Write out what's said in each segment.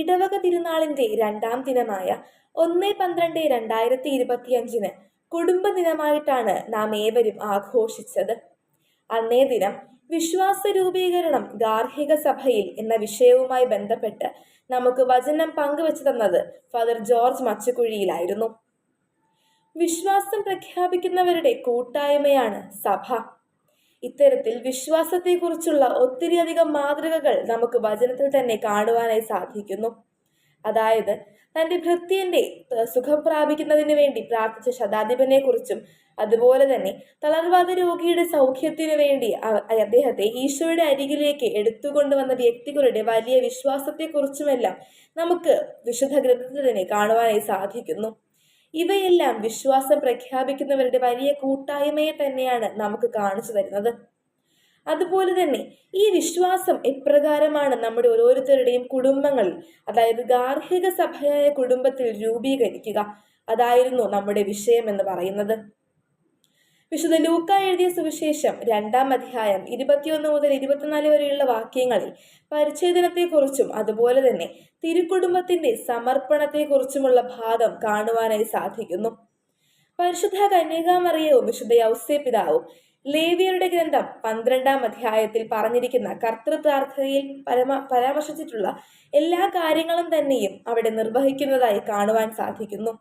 ഇടവക തിരുനാളിന്റെ രണ്ടാം ദിനമായ ഒന്ന് പന്ത്രണ്ട് രണ്ടായിരത്തി ഇരുപത്തിയഞ്ചിന് കുടുംബ ദിനമായിട്ടാണ് നാം ഏവരും ആഘോഷിച്ചത്. അന്നേ ദിനം വിശ്വാസ രൂപീകരണം ഗാർഹിക സഭയിൽ എന്ന വിഷയവുമായി ബന്ധപ്പെട്ട് നമുക്ക് വചനം പങ്കുവച്ചു തന്നത് ഫാദർ ജോർജ് മച്ചക്കുഴിയിലായിരുന്നു. വിശ്വാസം പ്രഖ്യാപിക്കുന്നവരുടെ കൂട്ടായ്മയാണ് സഭ. ഇത്തരത്തിൽ വിശ്വാസത്തെക്കുറിച്ചുള്ള ഒത്തിരിയധികം മാതൃകകൾ നമുക്ക് വചനത്തിൽ തന്നെ കാണുവാനായി സാധിക്കുന്നു. അതായത് തന്റെ ഭൃത്യന്റെ സുഖം പ്രാപിക്കുന്നതിന് വേണ്ടി പ്രാർത്ഥിച്ച ശതാധിപനെ കുറിച്ചും അതുപോലെ തന്നെ തളർവാദ രോഗിയുടെ സൗഖ്യത്തിനു വേണ്ടി അദ്ദേഹത്തെ ഈശോയുടെ അരികിലേക്ക് എടുത്തുകൊണ്ടുവന്ന വ്യക്തികളുടെ വലിയ വിശ്വാസത്തെക്കുറിച്ചുമെല്ലാം നമുക്ക് വിശുദ്ധ ഗ്രന്ഥത്തിൽ തന്നെ കാണുവാനായി സാധിക്കുന്നു. ഇവയെല്ലാം വിശ്വാസം പ്രഖ്യാപിക്കുന്നവരുടെ വലിയ കൂട്ടായ്മയെ തന്നെയാണ് നമുക്ക് കാണിച്ചു തരുന്നത്. അതുപോലെ തന്നെ ഈ വിശ്വാസം എപ്രകാരമാണ് നമ്മുടെ ഓരോരുത്തരുടെയും കുടുംബങ്ങളിൽ അതായത് ഗാർഹിക സഭയായ കുടുംബത്തിൽ രൂപീകരിക്കുക. അതായിരുന്നു നമ്മുടെ വിഷയം എന്ന് പറയുന്നത്. വിശുദ്ധ ലൂക്ക എഴുതിയ സുവിശേഷം രണ്ടാം അധ്യായം ഇരുപത്തിയൊന്ന് മുതൽ ഇരുപത്തിനാല് വരെയുള്ള വാക്യങ്ങളിൽ പരിച്ഛേദനത്തെക്കുറിച്ചും അതുപോലെ തന്നെ തിരുക്കുടുംബത്തിന്റെ സമർപ്പണത്തെക്കുറിച്ചുമുള്ള ഭാഗം കാണുവാനായി സാധിക്കുന്നു. പരിശുദ്ധ കന്യകാമറിയവും വിശുദ്ധ യൗസേ പിതാവും ലേവിയരുടെ ഗ്രന്ഥം പന്ത്രണ്ടാം അധ്യായത്തിൽ പറഞ്ഞിരിക്കുന്ന കർത്തൃപ്രാർത്ഥനയിൽ പരമ പരാമർശിച്ചിട്ടുള്ള എല്ലാ കാര്യങ്ങളും തന്നെയും അവിടെ നിർവഹിക്കുന്നതായി കാണുവാൻ സാധിക്കുന്നു.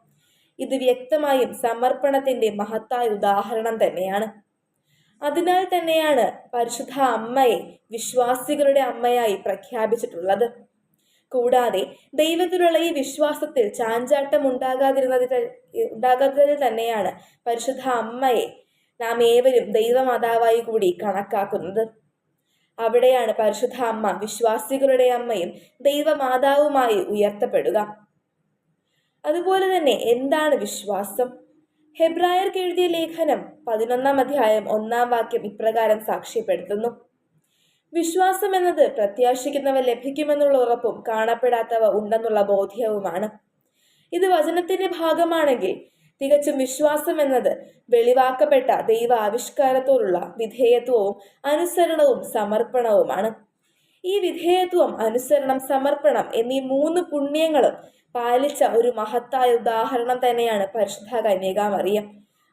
ഇത് വ്യക്തമായും സമർപ്പണത്തിന്റെ മഹത്തായ ഉദാഹരണം തന്നെയാണ്. അതിനാൽ തന്നെയാണ് പരിശുദ്ധ അമ്മയെ വിശ്വാസികളുടെ അമ്മയായി പ്രഖ്യാപിച്ചിട്ടുള്ളത്. കൂടാതെ ദൈവത്തിലുള്ള ഈ വിശ്വാസത്തിൽ ചാഞ്ചാട്ടം ഉണ്ടാകാതിരുന്നതിൽ ഉണ്ടാകാത്തതിൽ തന്നെയാണ് പരിശുദ്ധ അമ്മയെ നാം ഏവരും ദൈവമാതാവായി കൂടി കണക്കാക്കുന്നത്. അവിടെയാണ് പരിശുദ്ധ അമ്മ വിശ്വാസികളുടെ അമ്മയും ദൈവമാതാവുമായി ഉയർത്തപ്പെടുക. അതുപോലെ തന്നെ എന്താണ് വിശ്വാസം? ഹെബ്രായർക്ക് എഴുതിയ ലേഖനം പതിനൊന്നാം അധ്യായം ഒന്നാം വാക്യം ഇപ്രകാരം സാക്ഷ്യപ്പെടുത്തുന്നു. വിശ്വാസം എന്നത് പ്രത്യാശിക്കുന്നവ ലഭിക്കുമെന്നുള്ള ഉറപ്പും കാണപ്പെടാത്തവ ഉണ്ടെന്നുള്ള ബോധ്യവുമാണ്. ഇത് വചനത്തിന്റെ ഭാഗമാണെങ്കിൽ തികച്ചും വിശ്വാസം എന്നത് വെളിവാക്കപ്പെട്ട ദൈവ ആവിഷ്കാരത്തോടുള്ള വിധേയത്വവും അനുസരണവും സമർപ്പണവുമാണ്. ഈ വിധേയത്വം അനുസരണം സമർപ്പണം എന്നീ മൂന്ന് പുണ്യങ്ങളും പാലിച്ച ഒരു മഹത്തായ ഉദാഹരണം തന്നെയാണ് പരിശുദ്ധ കന്യകാമറിയം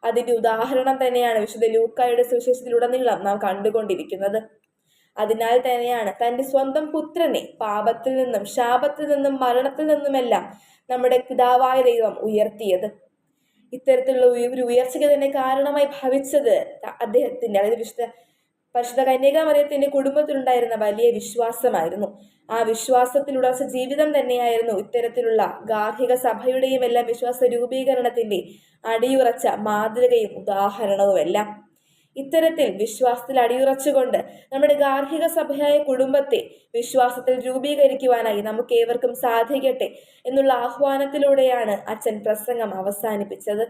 അതിന്റെ ഉദാഹരണം തന്നെയാണ് വിശുദ്ധ ലൂക്കായുടെ സുവിശേഷത്തിലുടനീളം നാം കണ്ടുകൊണ്ടിരിക്കുന്നത്. അതിനാൽ തന്നെയാണ് തന്റെ സ്വന്തം പുത്രനെ പാപത്തിൽ നിന്നും ശാപത്തിൽ നിന്നും മരണത്തിൽ നിന്നുമെല്ലാം നമ്മുടെ പിതാവായ ദൈവം ഉയർത്തിയത്. ഇത്തരത്തിലുള്ള ഒരു ഉയർച്ചയ്ക്ക് തന്നെ കാരണമായി ഭവിച്ചത് അദ്ദേഹത്തിന്റെ അതായത് വിശുദ്ധ പരിശുദ്ധ കന്യകാമറിയത്തിന്റെ കുടുംബത്തിലുണ്ടായിരുന്ന വലിയ വിശ്വാസമായിരുന്നു. ആ വിശ്വാസത്തിലുടച്ച ജീവിതം തന്നെയായിരുന്നു ഇത്തരത്തിലുള്ള ഗാർഹിക സഭയുടെയും എല്ലാം വിശ്വാസ രൂപീകരണത്തിന്റെ അടിയുറച്ച മാതൃകയും ഉദാഹരണവുമെല്ലാം. ഇത്തരത്തിൽ വിശ്വാസത്തിൽ അടിയുറച്ചുകൊണ്ട് നമ്മുടെ ഗാർഹിക സഭയായ കുടുംബത്തെ വിശ്വാസത്തിൽ രൂപീകരിക്കുവാനായി നമുക്ക് ഏവർക്കും സാധിക്കട്ടെ എന്നുള്ള ആഹ്വാനത്തിലൂടെയാണ് അച്ഛൻ പ്രസംഗം അവസാനിപ്പിച്ചത്.